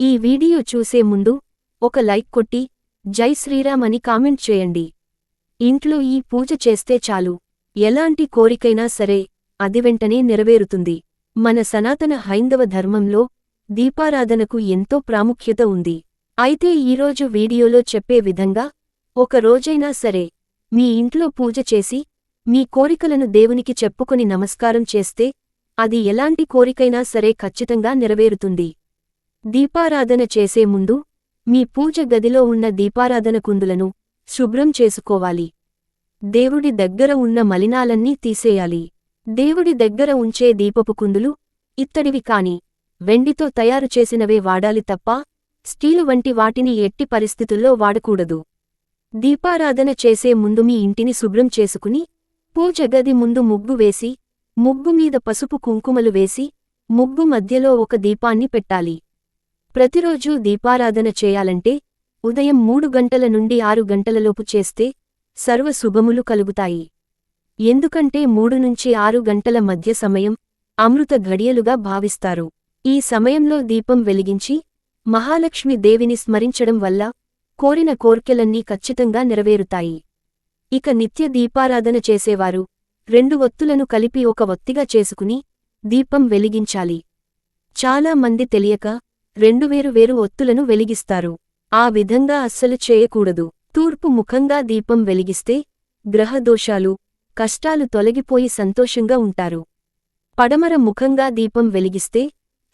ఈ వీడియో చూసే ముందు ఒక లైక్ కొట్టి జై శ్రీరామ్ అని కామెంట్ చేయండి. ఇంట్లో ఈ పూజ చేస్తే చాలు. ఎలాంటి కోరికైనా సరే అది వెంటనే నెరవేరుతుంది. మన సనాతన హైందవ ధర్మంలో దీపారాధనకు ఎంతో ప్రాముఖ్యత ఉంది. అయితే ఈరోజు వీడియోలో చెప్పే విధంగా ఒక రోజైనా సరే మీ ఇంట్లో పూజ చేసి మీ కోరికలను దేవునికి చెప్పుకొని నమస్కారం చేస్తే అది ఎలాంటి కోరికైనా సరే ఖచ్చితంగా నెరవేరుతుంది. దీపారాధన చేసే ముందు మీ పూజ గదిలో ఉన్న దీపారాధన కుందులను శుభ్రం చేసుకోవాలి. దేవుడి దగ్గర ఉన్న మలినాలన్నీ తీసేయాలి. దేవుడి దగ్గర ఉంచే దీపపు కుందులు ఇత్తడివి కాని వెండితో తయారు చేసినవే వాడాలి తప్ప స్టీలు వంటి వాటిని ఎట్టి పరిస్థితుల్లో వాడకూడదు. దీపారాధన చేసే ముందు మీ ఇంటిని శుభ్రం చేసుకుని పూజ గది ముందు ముగ్గు వేసి ముగ్గు మీద పసుపు కుంకుమలు వేసి ముగ్గు మధ్యలో ఒక దీపాన్ని పెట్టాలి. ప్రతిరోజూ దీపారాధన చేయాలంటే ఉదయం మూడు గంటల నుండి ఆరు గంటలలోపు చేస్తే సర్వ శుభములు కలుగుతాయి. ఎందుకంటే మూడు నుంచి ఆరు గంటల మధ్య సమయం అమృత ఘడియలుగా భావిస్తారు. ఈ సమయంలో దీపం వెలిగించి మహాలక్ష్మి దేవిని స్మరించడం వల్ల కోరిన కోర్కెలన్నీ ఖచ్చితంగా నెరవేరుతాయి. ఇక నిత్య దీపారాధన చేసేవారు రెండు ఒత్తులను కలిపి ఒక ఒత్తిగా చేసుకుని దీపం వెలిగించాలి. చాలా మంది తెలియక రెండు వేరు వేరు ఒత్తులను వెలిగిస్తారు. ఆ విధంగా అస్సలు చేయకూడదు. తూర్పు ముఖంగా దీపం వెలిగిస్తే గ్రహదోషాలు కష్టాలు తొలగిపోయి సంతోషంగా ఉంటారు. పడమర ముఖంగా దీపం వెలిగిస్తే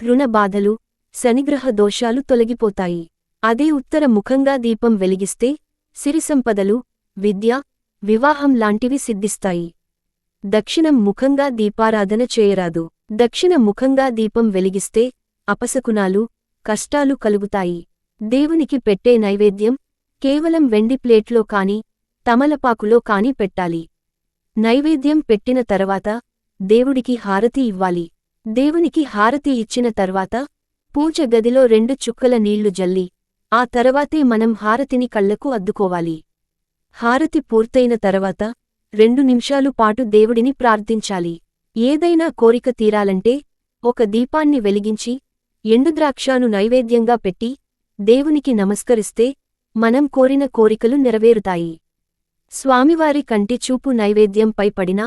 రుణ బాధలు శనిగ్రహ దోషాలు తొలగిపోతాయి. అదే ఉత్తర ముఖంగా దీపం వెలిగిస్తే సిరిసంపదలు విద్య వివాహం లాంటివి సిద్ధిస్తాయి. దక్షిణం ముఖంగా దీపారాధన చేయరాదు. దక్షిణ ముఖంగా దీపం వెలిగిస్తే అపశకునాలు కష్టాలు కలుగుతాయి. దేవునికి పెట్టే నైవేద్యం కేవలం వెండి ప్లేట్లో కాని తమలపాకులో కాని పెట్టాలి. నైవేద్యం పెట్టిన తర్వాత దేవుడికి హారతి ఇవ్వాలి. దేవునికి హారతి ఇచ్చిన తర్వాత పూజ గదిలో రెండు చుక్కల నీళ్ళు జల్లి ఆ తర్వాతే మనం హారతిని కళ్ళకు అద్దుకోవాలి. హారతి పూర్తయిన తర్వాత రెండు నిమిషాలు పాటు దేవుడిని ప్రార్థించాలి. ఏదైనా కోరిక తీరాలంటే ఒక దీపాన్ని వెలిగించి ఎండుద్రాక్షాను నైవేద్యంగా పెట్టి దేవునికి నమస్కరిస్తే మనం కోరిన కోరికలు నెరవేరుతాయి. స్వామివారి కంటి చూపు నైవేద్యంపై పడినా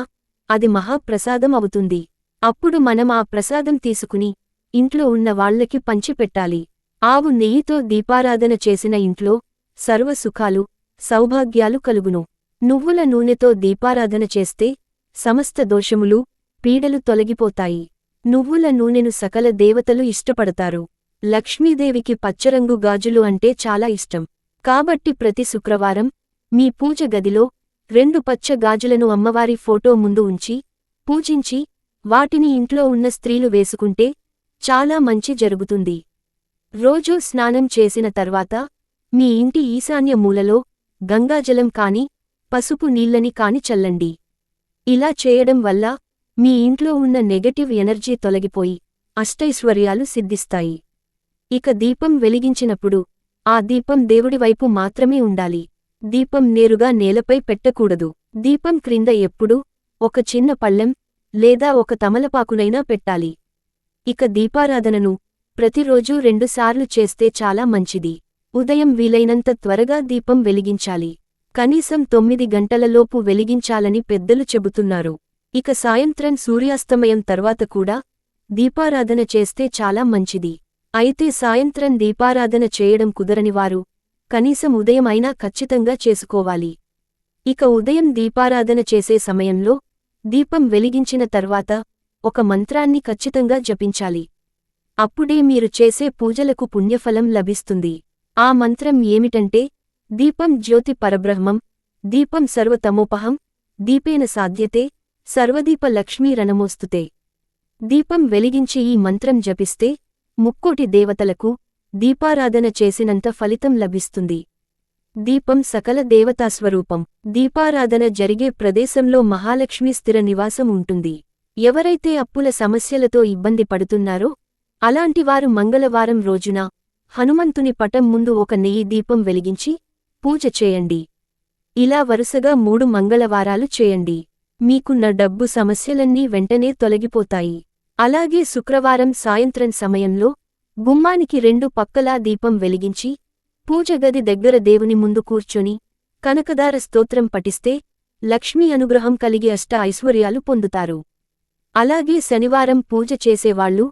అది మహాప్రసాదం అవుతుంది. అప్పుడు మనం ఆ ప్రసాదం తీసుకుని ఇంట్లో ఉన్న వాళ్ళకి పంచిపెట్టాలి. ఆవు నెయ్యితో దీపారాధన చేసిన ఇంట్లో సర్వసుఖాలు సౌభాగ్యాలు కలుగును. నువ్వుల నూనెతో దీపారాధన చేస్తే సమస్త దోషములు పీడలు తొలగిపోతాయి. నువ్వుల నూనెను సకల దేవతలు ఇష్టపడతారు. లక్ష్మీదేవికి పచ్చరంగు గాజులు అంటే చాలా ఇష్టం. కాబట్టి ప్రతి శుక్రవారం మీ పూజ గదిలో రెండు పచ్చ గాజులను అమ్మవారి ఫోటో ముందు ఉంచి పూజించి వాటిని ఇంట్లో ఉన్న స్త్రీలు వేసుకుంటే చాలా మంచి జరుగుతుంది. రోజూ స్నానం చేసిన తర్వాత మీ ఇంటి ఈశాన్య మూలలో గంగాజలం కాని పసుపు నీళ్ళని కాని చల్లండి. ఇలా చేయడం వల్ల మీ ఇంట్లో ఉన్న నెగటివ్ ఎనర్జీ తొలగిపోయి అష్టైశ్వర్యాలు సిద్ధిస్తాయి. ఇక దీపం వెలిగించినప్పుడు ఆ దీపం దేవుడివైపు మాత్రమే ఉండాలి. దీపం నేరుగా నేలపై పెట్టకూడదు. దీపం క్రింద ఎప్పుడూ ఒక చిన్న పళ్ళెం లేదా ఒక తమలపాకునైనా పెట్టాలి. ఇక దీపారాధనను ప్రతిరోజూ రెండుసార్లు చేస్తే చాలా మంచిది. ఉదయం వీలైనంత త్వరగా దీపం వెలిగించాలి. కనీసం తొమ్మిది గంటలలోపు వెలిగించాలని పెద్దలు చెబుతున్నారు. ఇక సాయంత్రం సూర్యాస్తమయం తర్వాత కూడా దీపారాధన చేస్తే చాలా మంచిది. అయితే సాయంత్రం దీపారాధన చేయడం కుదరనివారు కనీసం ఉదయం అయినా ఖచ్చితంగా చేసుకోవాలి. ఇక ఉదయం దీపారాధన చేసే సమయంలో దీపం వెలిగించిన తర్వాత ఒక మంత్రాన్ని ఖచ్చితంగా జపించాలి. అప్పుడే మీరు చేసే పూజలకు పుణ్యఫలం లభిస్తుంది. ఆ మంత్రం ఏమిటంటే దీపం జ్యోతి పరబ్రహ్మం దీపం సర్వతమోపహం దీపేన సాధ్యతే సర్వదీప లక్ష్మీ రణమోస్తుతే. దీపం వెలిగించి ఈ మంత్రం జపిస్తే ముక్కోటి దేవతలకు దీపారాధన చేసినంత ఫలితం లభిస్తుంది. దీపం సకల దేవతాస్వరూపం. దీపారాధన జరిగే ప్రదేశంలో మహాలక్ష్మి స్థిర నివాసం ఉంటుంది. ఎవరైతే అప్పుల సమస్యలతో ఇబ్బంది పడుతున్నారో అలాంటివారు మంగళవారం రోజున హనుమంతుని పటం ముందు ఒక నెయ్యి దీపం వెలిగించి పూజ చేయండి. ఇలా వరుసగా మూడు మంగళవారాలు చేయండి. మీకున్న డబ్బు సమస్యలన్నీ వెంటనే తొలగిపోతాయి. అలాగే శుక్రవారం సాయంత్రం సమయంలో గుమ్మానికి రెండు పక్కలా దీపం వెలిగించి పూజగది దగ్గర దేవుని ముందు కూర్చొని కనకదార స్తోత్రం పఠిస్తే లక్ష్మీ అనుగ్రహం కలిగి అష్ట ఐశ్వర్యాలు పొందుతారు. అలాగే శనివారం పూజ చేసేవాళ్ళు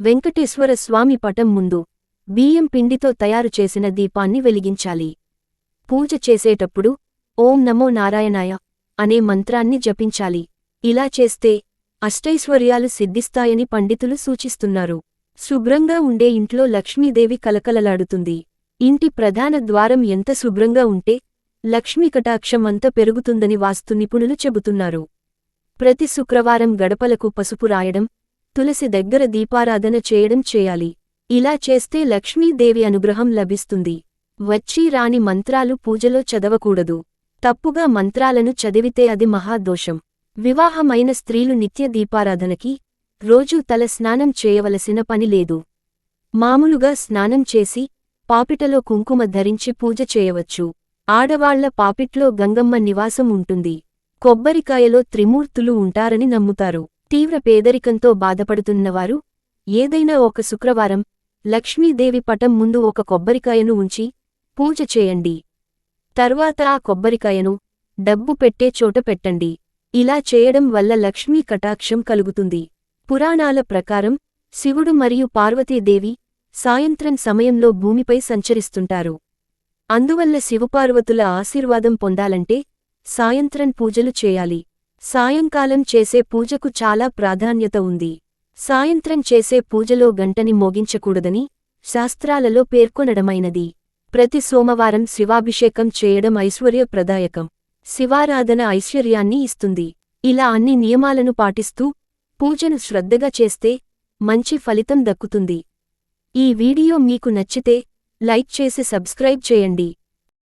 వెంకటేశ్వర స్వామి పటం ముందు బియ్యం పిండితో తయారు చేసిన దీపాన్ని వెలిగించాలి. పూజ చేసేటప్పుడు ఓం నమో నారాయణాయ అనే మంత్రాన్ని జపించాలి. ఇలా చేస్తే అష్టైశ్వర్యాలు సిద్ధిస్తాయని పండితులు సూచిస్తున్నారు. శుభ్రంగా ఉండే ఇంట్లో లక్ష్మీదేవి కలకలలాడుతుంది. ఇంటి ప్రధాన ద్వారం ఎంత శుభ్రంగా ఉంటే లక్ష్మీ కటాక్షం అంత పెరుగుతుందని వాస్తు నిపుణులు చెబుతున్నారు. ప్రతి శుక్రవారం గడపలకు పసుపు రాయడం తులసి దగ్గర దీపారాధన చేయడం చేయాలి. ఇలా చేస్తే లక్ష్మీదేవి అనుగ్రహం లభిస్తుంది. వచ్చి రాని మంత్రాలు పూజలో చదవకూడదు. తప్పుగా మంత్రాలను చదివితే అది మహాదోషం. వివాహమైన స్త్రీలు నిత్య దీపారాధనకి రోజూ తల స్నానం చేయవలసిన పని లేదు. మామూలుగా స్నానం చేసి పాపిటలో కుంకుమ ధరించి పూజ చేయవచ్చు. ఆడవాళ్ళ పాపిట్లో గంగమ్మ నివాసం ఉంటుంది. కొబ్బరికాయలో త్రిమూర్తులు ఉంటారని నమ్ముతారు. తీవ్ర పేదరికంతో బాధపడుతున్నవారు ఏదైనా ఒక శుక్రవారం లక్ష్మీదేవి పటం ముందు ఒక కొబ్బరికాయను ఉంచి పూజ చేయండి. తర్వాత ఆ కొబ్బరికాయను డబ్బు పెట్టే చోట పెట్టండి. ఇలా చేయడం వల్ల లక్ష్మీ కటాక్షం కలుగుతుంది. పురాణాల ప్రకారం శివుడు మరియు పార్వతీదేవి సాయంత్రం సమయంలో భూమిపై సంచరిస్తుంటారు. అందువల్ల శివపార్వతుల ఆశీర్వాదం పొందాలంటే సాయంత్రం పూజలు చేయాలి. సాయంకాలం చేసే పూజకు చాలా ప్రాధాన్యత ఉంది. సాయంత్రం చేసే పూజలో గంటని మోగించకూడదని శాస్త్రాలలో పేర్కొనడమైనది. ప్రతి సోమవారం శివాభిషేకం చేయడం ఐశ్వర్యప్రదాయకం. శివారాధన ఐశ్వర్యాన్ని ఇస్తుంది. ఇలా అన్ని నియమాలను పాటిస్తూ పూజను శ్రద్ధగా చేస్తే మంచి ఫలితం దక్కుతుంది. ఈ వీడియో మీకు నచ్చితే లైక్ చేసి సబ్స్క్రైబ్ చేయండి.